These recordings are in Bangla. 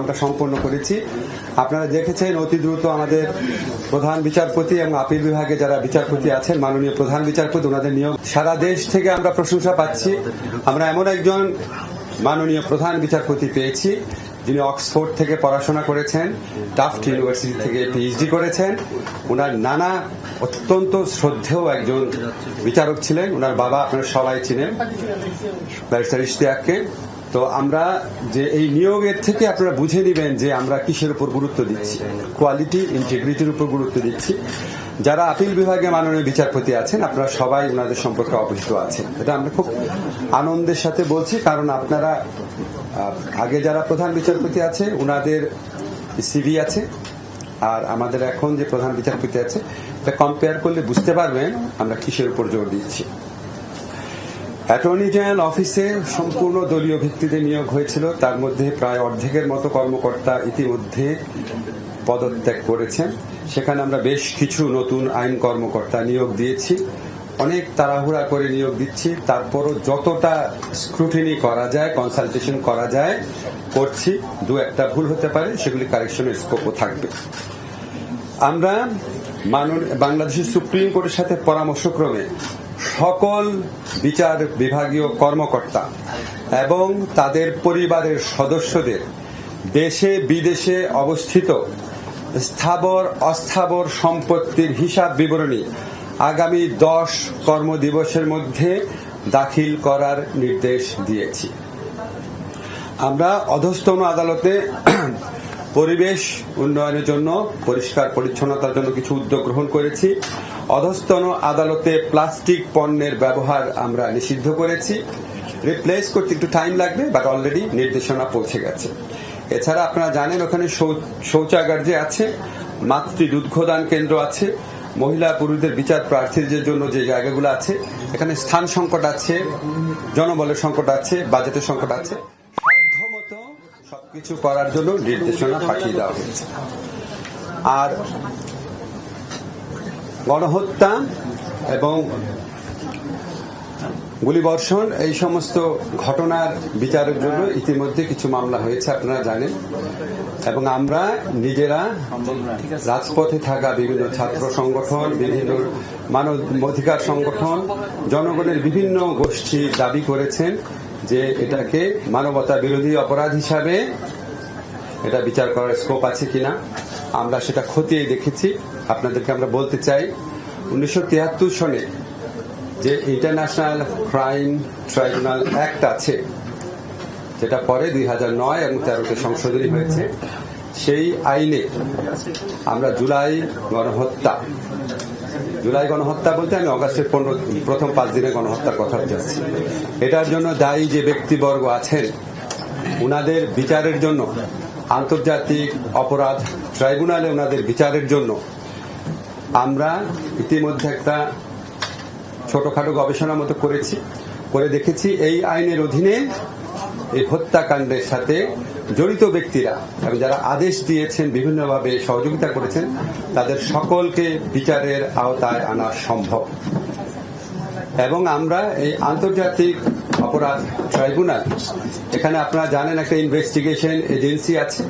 আমরা সম্পন্ন করেছি। আপনারা দেখেছেন অতি দ্রুত আমাদের প্রধান বিচারপতি এবং আপিল বিভাগে যারা বিচারপতি আছেন, মাননীয় প্রধান বিচারপতি, ওনাদের নিয়োগ। সারা দেশ থেকে আমরা প্রশংসা পাচ্ছি। আমরা এমন একজন মাননীয় প্রধান বিচারপতি পেয়েছি, যিনি অক্সফোর্ড থেকে পড়াশোনা করেছেন, টাফট ইউনিভার্সিটি থেকে পিএইচডি করেছেন। ওনার নানা অত্যন্ত শ্রদ্ধেয় একজন বিচারক ছিলেন। ওনার বাবা আপনারা সবাই চিনেন, ব্যারিস্টার ইশতিয়াককে। তো আমরা যে এই নিয়োগের থেকে আপনারা বুঝে নেবেন যে আমরা কিসের উপর গুরুত্ব দিচ্ছি। কোয়ালিটি ইন্টিগ্রিটির উপর গুরুত্ব দিচ্ছি। যারা আপিল বিভাগে মাননীয় বিচারপতি আছেন, আপনারা সবাই ওনাদের সম্পর্কে অবহিত আছেন। এটা আমরা খুব আনন্দের সাথে বলছি, কারণ আপনারা আগে যারা প্রধান বিচারপতি আছে, ওনাদের সিভি আছে, আর আমাদের এখন যে প্রধান বিচারপতি আছে, এটা কম্পেয়ার করলে বুঝতে পারবেন আমরা কিসের উপর জোর দিচ্ছি। অ্যাটর্নি জেনারেল অফিসে সম্পূর্ণ দলীয় ভিত্তিতে নিয়োগ হয়েছিল। তার মধ্যে প্রায় অর্ধেকের মতো কর্মকর্তা ইতিমধ্যে পদত্যাগ করেছেন। সেখানে আমরা বেশ কিছু নতুন আইন কর্মকর্তা নিয়োগ দিয়েছি। অনেক তাড়াহুড়া করে নিয়োগ দিচ্ছি। তারপরও যতটা স্ক্রুটিনি করা যায় কনসালটেশন করা যায়, করছি। দু একটা ভুল হতে পারে, সেগুলি কারেকশনের স্কোপও থাকবে। আমরা মানন বাংলাদেশের সুপ্রিম কোর্টের সাথে পরামর্শক্রমে সকল বিচার বিভাগীয় কর্মকর্তা এবং তাদের পরিবারের সদস্যদের দেশে বিদেশে অবস্থিত স্থাবর অস্থাবর সম্পত্তির হিসাব বিবরণী আগামী দশ কর্মদিবসের মধ্যে দাখিল করার নির্দেশ দিয়েছি। আমরা অধস্তন আদালতে পরিবেশ উন্নয়নের জন্য, পরিষ্কার পরিচ্ছন্নতার জন্য কিছু উদ্যোগ গ্রহণ করেছি। অধস্তন আদালতে প্লাস্টিক পণ্যের ব্যবহার আমরা নিষিদ্ধ করেছি। রিপ্লেস করতে একটু টাইম লাগবে বাট অলরেডি নির্দেশনা পৌঁছে গেছে। এছাড়া আপনারা জানেন, ওখানে শৌচাগার যে আছে, মাতৃ দুগ্ধদান কেন্দ্র আছে। মহিলা পুরুষদের বিচার প্রার্থীদের জন্য যে জায়গাগুলো আছে, এখানে স্থান সংকট আছে, জনবলের সংকট আছে বাজেটের সংকট আছে। সবকিছু করার জন্য নির্দেশনা পাঠিয়ে দেওয়া হয়েছে। আর গণহত্যা এবং গুলিবর্ষণ, এই সমস্ত ঘটনার বিচারের জন্য ইতিমধ্যে কিছু মামলা হয়েছে, আপনারা জানেন। এবং আমরা নিজেরা রাজপথে থাকা বিভিন্ন ছাত্র সংগঠন, বিভিন্ন মানব অধিকার সংগঠন, জনগণের বিভিন্ন গোষ্ঠী দাবি করেছেন যে এটাকে মানবতা বিরোধী অপরাধ হিসাবে এটা বিচার করার স্কোপ আছে কিনা, আমরা সেটা খতিয়ে দেখেছি। আপনাদেরকে আমরা বলতে চাই, উনিশশো তিয়াত্তর সনে যে ইন্টারন্যাশনাল ক্রাইম ট্রাইব্যুনাল অ্যাক্ট আছে, যেটা পরে দুই হাজার নয় এবং তেরোতে সংশোধনী হয়েছে, সেই আইনে আমরা জুলাই গণহত্যা জুলাই গণহত্যা বলতে আমি অগাস্টের পনেরো, প্রথম পাঁচ দিনে গণহত্যার কথা যাচ্ছি এটার জন্য দায়ী যে ব্যক্তিবর্গ আছেন, উনাদের বিচারের জন্য আন্তর্জাতিক অপরাধ ট্রাইব্যুনালে ওনাদের বিচারের জন্য আমরা ইতিমধ্যে একটা ছোটখাটো গবেষণার মতো করেছি, করে দেখেছি এই আইনের অধীনে এই হত্যাকাণ্ডের সাথে জড়িত ব্যক্তিরা এবং যারা আদেশ দিয়েছেন, বিভিন্নভাবে সহযোগিতা করেছেন, তাদের সকলকে বিচারের আওতায় আনা সম্ভব। এবং আমরা এই আন্তর্জাতিক অপরাধ ট্রাইব্যুনাল। এখানে আপনারা জানেন একটা ইনভেস্টিগেশন এজেন্সি আছে,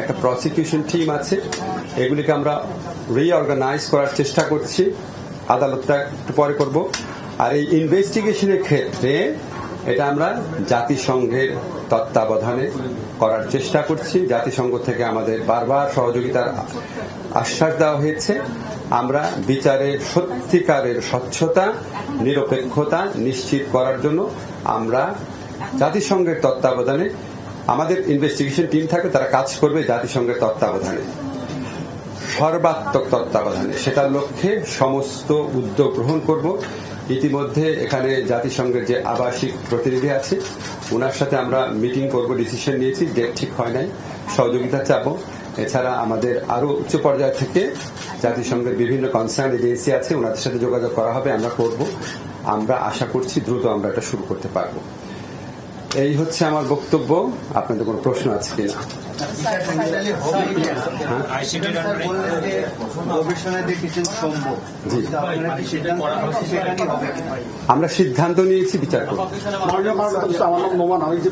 একটা প্রসিকিউশন টিম আছে। এগুলিকে আমরা রিঅর্গানাইজ করার চেষ্টা করছি। আদালতটা একটু পরে করব। আর এই ইনভেস্টিগেশনের ক্ষেত্রে এটা আমরা জাতিসংঘের তত্ত্বাবধানে করার চেষ্টা করছি। জাতিসংঘ থেকে আমাদের বারবার সহযোগিতার আশ্বাস দেওয়া হয়েছে। আমরা বিচারের সত্যিকারের স্বচ্ছতা, নিরপেক্ষতা নিশ্চিত করার জন্য আমরা জাতিসংঘের তত্ত্বাবধানে আমাদের ইনভেস্টিগেশন টিম থাকবে তারা কাজ করবে জাতিসংঘের তত্ত্বাবধানে। সর্বাত্মক তত্ত্বাবধানে। সেটার লক্ষ্যে সমস্ত উদ্যোগ গ্রহণ করব। ইতিমধ্যে এখানে জাতিসংঘের যে আবাসিক প্রতিনিধি আছে ওনার সাথে আমরা মিটিং করব, ডিসিশন নিয়েছি, ডেট ঠিক হয় নাই, সহযোগিতা চাবো এছাড়া আমাদের আরও উচ্চ পর্যায় থেকে জাতিসংঘের বিভিন্ন কনসার্ন এজেন্সি আছে ওনাদের সাথে যোগাযোগ করা হবে, আমরা করব। আমরা আশা করছি দ্রুত আমরা এটা শুরু করতে পারব। এই হচ্ছে আমার বক্তব্য। আপনাদের কোনো প্রশ্ন আছে কিনা? আমরা সিদ্ধান্ত নিয়েছি বিচার আমি যে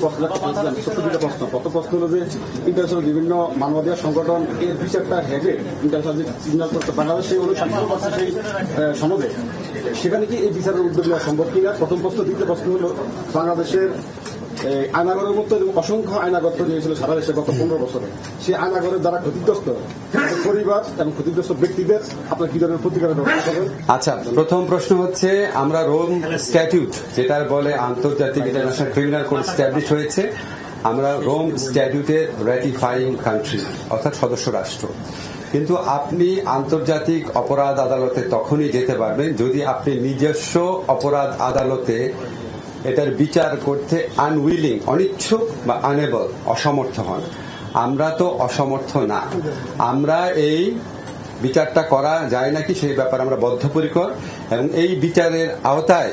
ইন্টারন্যাশনাল বিভিন্ন মানবাধিকার সংগঠন এর বিচারটা হেগে ইন্টারন্যাশনাল করতে বাংলাদেশ সেই অনুসারে সেখানে কি এই বিচারের উদ্যোগ নেওয়া সম্ভব কিনা প্রথম প্রশ্ন দ্বিতীয় প্রশ্ন হলো, বাংলাদেশের আয়নাগরের মতো অসংখ্য আয়নাগর তৈরি হয়েছিল সারা দেশে গত পনেরো বছরে। সেই আয়নাগরের দ্বারা ক্ষতিগ্রস্ত পরিবার এবং ক্ষতিগ্রস্ত ব্যক্তিদের আপনার কি ধরনের করবেন? আচ্ছা প্রথম প্রশ্ন হচ্ছে, আমরা রোম স্ট্যাটিউট যেটা বলে আন্তর্জাতিক ইন্টারন্যাশনাল ক্রিমিনাল কোড স্ট্যাবলিশ হয়েছে, আমরা রোম স্ট্যাটিউটের র্যাটিফাইং কান্ট্রি অর্থাৎ সদস্য রাষ্ট্র। কিন্তু আপনি আন্তর্জাতিক অপরাধ আদালতে তখনই যেতে পারবেন যদি আপনি নিজস্ব অপরাধ আদালতে এটার বিচার করতে আনউইলিং অনিচ্ছুক বা আনেবল অসমর্থ হন। আমরা তো অসমর্থ না। আমরা এই বিচারটা করা যায় নাকি সেই ব্যাপারে আমরা বদ্ধপরিকর এবং এই বিচারের আওতায়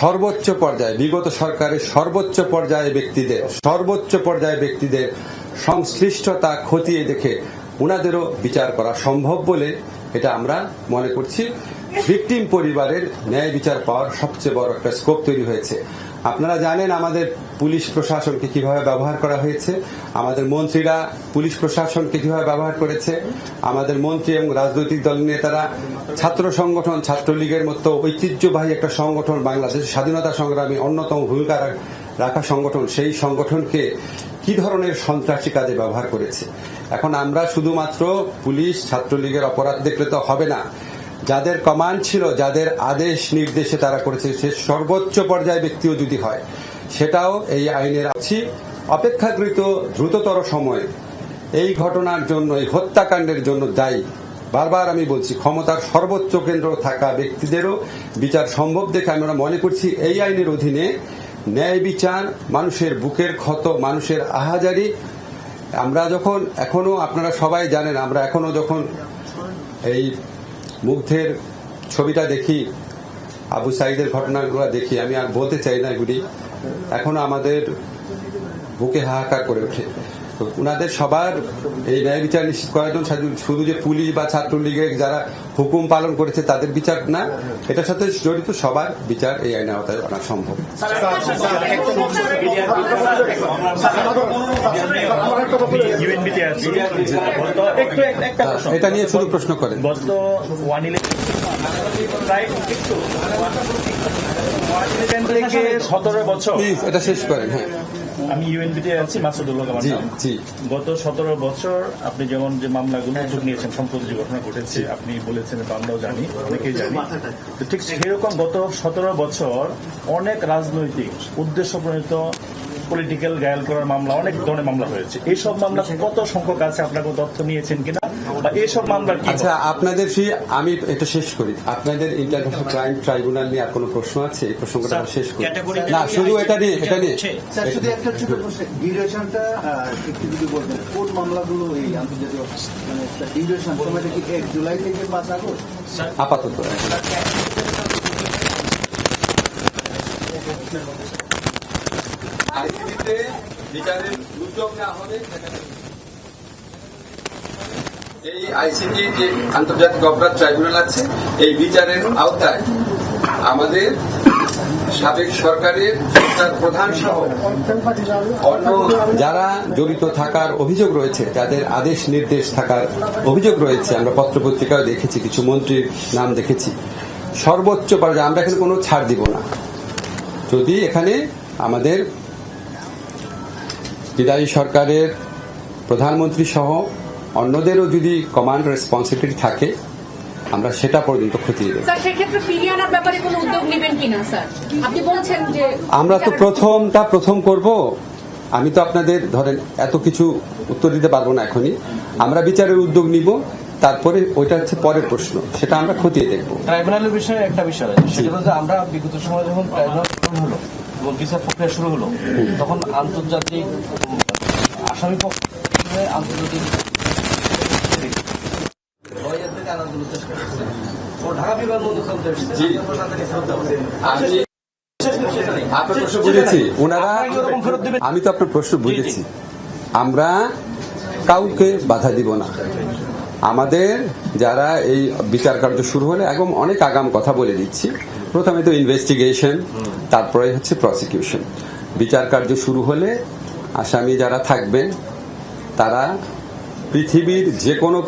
সর্বোচ্চ পর্যায়ে, বিগত সরকারের সর্বোচ্চ পর্যায়ে ব্যক্তিদের, সর্বোচ্চ পর্যায়ে ব্যক্তিদের সংশ্লিষ্টতা খতিয়ে দেখে ওনাদেরও বিচার করা সম্ভব বলে এটা আমরা মনে করছি। ভিকটিম পরিবারের ন্যায় বিচার পাওয়ার সবচেয়ে বড় একটা স্কোপ তৈরি হয়েছে। আপনারা জানেন আমাদের পুলিশ প্রশাসনকে কীভাবে ব্যবহার করা হয়েছে, আমাদের মন্ত্রীরা পুলিশ প্রশাসনকে কীভাবে ব্যবহার করেছে, আমাদের মন্ত্রী এবং রাজনৈতিক দল নেতারা ছাত্র সংগঠন, ছাত্রলীগের মতো ঐতিহ্যবাহী একটা সংগঠন, বাংলাদেশের স্বাধীনতা সংগ্রামী অন্যতম ভূমিকা রাখা সংগঠন, সেই সংগঠনকে কি ধরনের সন্ত্রাসী কাজে ব্যবহার করেছে? এখন আমরা শুধুমাত্র পুলিশ, ছাত্রলীগের অপরাধ দেখলে তো হবে না। যাদের কমান্ড ছিল, যাদের আদেশ নির্দেশে তারা করেছে, সে সর্বোচ্চ পর্যায়ে ব্যক্তিও যদি হয়, সেটাও এই আইনের আছি। অপেক্ষাকৃত দ্রুততর সময়ে এই ঘটনার জন্য, এই হত্যাকাণ্ডের জন্য দায়ী। বারবার আমি বলছি, ক্ষমতার সর্বোচ্চ কেন্দ্র থাকা ব্যক্তিদেরও বিচার সম্ভব দেখে আমরা মনে করছি, এই আইনের অধীনে ন্যায় বিচার, মানুষের বুকের ক্ষত, মানুষের আহাজারি, আমরা যখন এখনও, আপনারা সবাই জানেন, আমরা এখনও যখন এই মুগ্ধের ছবিটা দেখি, আবু সাইদের ঘটনাগুলো দেখি, আমি আর বলতে চাই না এগুলি। এখনও আমাদের বুকে হাহাকার করে ওঠে। তো উনাদের সবার এই ন্যায় বিচার নিশ্চিত করার জন্য শুধু- যে পুলিশ বা ছাত্রলীগের যারা হুকুম পালন করেছে তাদের বিচার না এটার সাথে জড়িত সবার বিচার এই আইনের আওতায় আনা সম্ভব। এটা নিয়ে শুধু প্রশ্ন করেন। সতেরো বছর। এটা শেষ করেন হ্যাঁ। আমি ইউএনবিতে আছি মাসুদুল্লাহ আমার নাম। গত সতেরো বছর আপনি যেমন যে মামলাগুলো উদ্যোগ নিয়েছেন সম্প্রতি যে ঘটনা ঘটেছে আপনি বলেছেন এটা আমরাও জানি অনেকেই জানি। ঠিক সেরকম গত সতেরো বছর অনেক রাজনৈতিক উদ্দেশ্য প্রণীত পলিটিক্যাল গায়াল করার মামলা অনেক ধরনের মামলা হয়েছে। এইসব মামলা কত সংখ্যক আছে? আপনার কোনো তথ্য নিয়েছেন কিনা? বা এইসব মামলা আচ্ছা আপনাদের সেই আমি এটা শেষ করি। আপনাদের ইন্টারন্যাশনাল ক্রাইম ট্রাইব্যুনাল নিয়ে আর কোনো প্রশ্ন আছে? এই প্রসঙ্গটা শেষ করি। না শুধু এটা নিয়ে এটা নিয়ে। স্যার শুধু একটা ছোট প্রশ্ন। ডিউরেশনটা একটু যদি বলবেন কোন মামলাগুলো এই আন্তর্জাতিক মানে ডিউরেশন সময়টা কি এক জুলাই থেকে পাঁচ আগস্ট? আপাতত। বিচারের না হলে এই আইসিটি যে আন্তর্জাতিক অপরাধ ট্রাইব্যুনাল আছে, এই বিচারের আওতায় আমাদের সাবেক সরকারের সরকার প্রধান সহ অন্য যারা জড়িত থাকার অভিযোগ রয়েছে, যাদের আদেশ নির্দেশ থাকার অভিযোগ রয়েছে, আমরা পত্রপত্রিকায় দেখেছি, কিছু মন্ত্রীর নাম দেখেছি। সর্বোচ্চ পর্যায়ে আমরা এখানে কোনো ছাড় দিব না। যদি এখানে আমাদের বিদায়ী সরকারের প্রধানমন্ত্রী সহ অন্যদেরও যদি কমান্ড রেসপন্সিবিলিটি থাকে আমরা সেটা পর্যন্ত খতিয়ে দেব আমরা তো প্রথমটা প্রথম করব। আমি তো আপনাদের ধরেন এত কিছু উত্তর দিতে পারব না এখনই। আমরা বিচারের উদ্যোগ নিব তারপরে ওইটা হচ্ছে পরের প্রশ্ন সেটা আমরা খতিয়ে দেখব। ট্রাইব্যুনালের বিষয়ে একটা বিষয় সেটা আমরা বিগত সময় যখন ট্রাইব্যুনাল হলো বিচার প্রক্রিয়া শুরু হলো তখন আন্তর্জাতিক আসামি পক্ষ আন্তর্জাতিক ঢাকা চলতে এসেছে। আপনার প্রশ্ন বুঝেছি। ওনারা আপনারা কি ওরকম ফেরত দিবেন? আমি তো আপনার প্রশ্ন বুঝেছি। আমরা কাউকে বাধা দিব না। আমাদের যারা এই বিচার কার্য শুরু হলে একদম অনেক আগাম কথা বলে দিচ্ছি প্রথমে তো ইনভেস্টিগেশন তারপরে হচ্ছে প্রসিকিউশন বিচার কার্য শুরু হলে আসামি যারা থাকবেন, তারা পৃথিবীর যে কোনো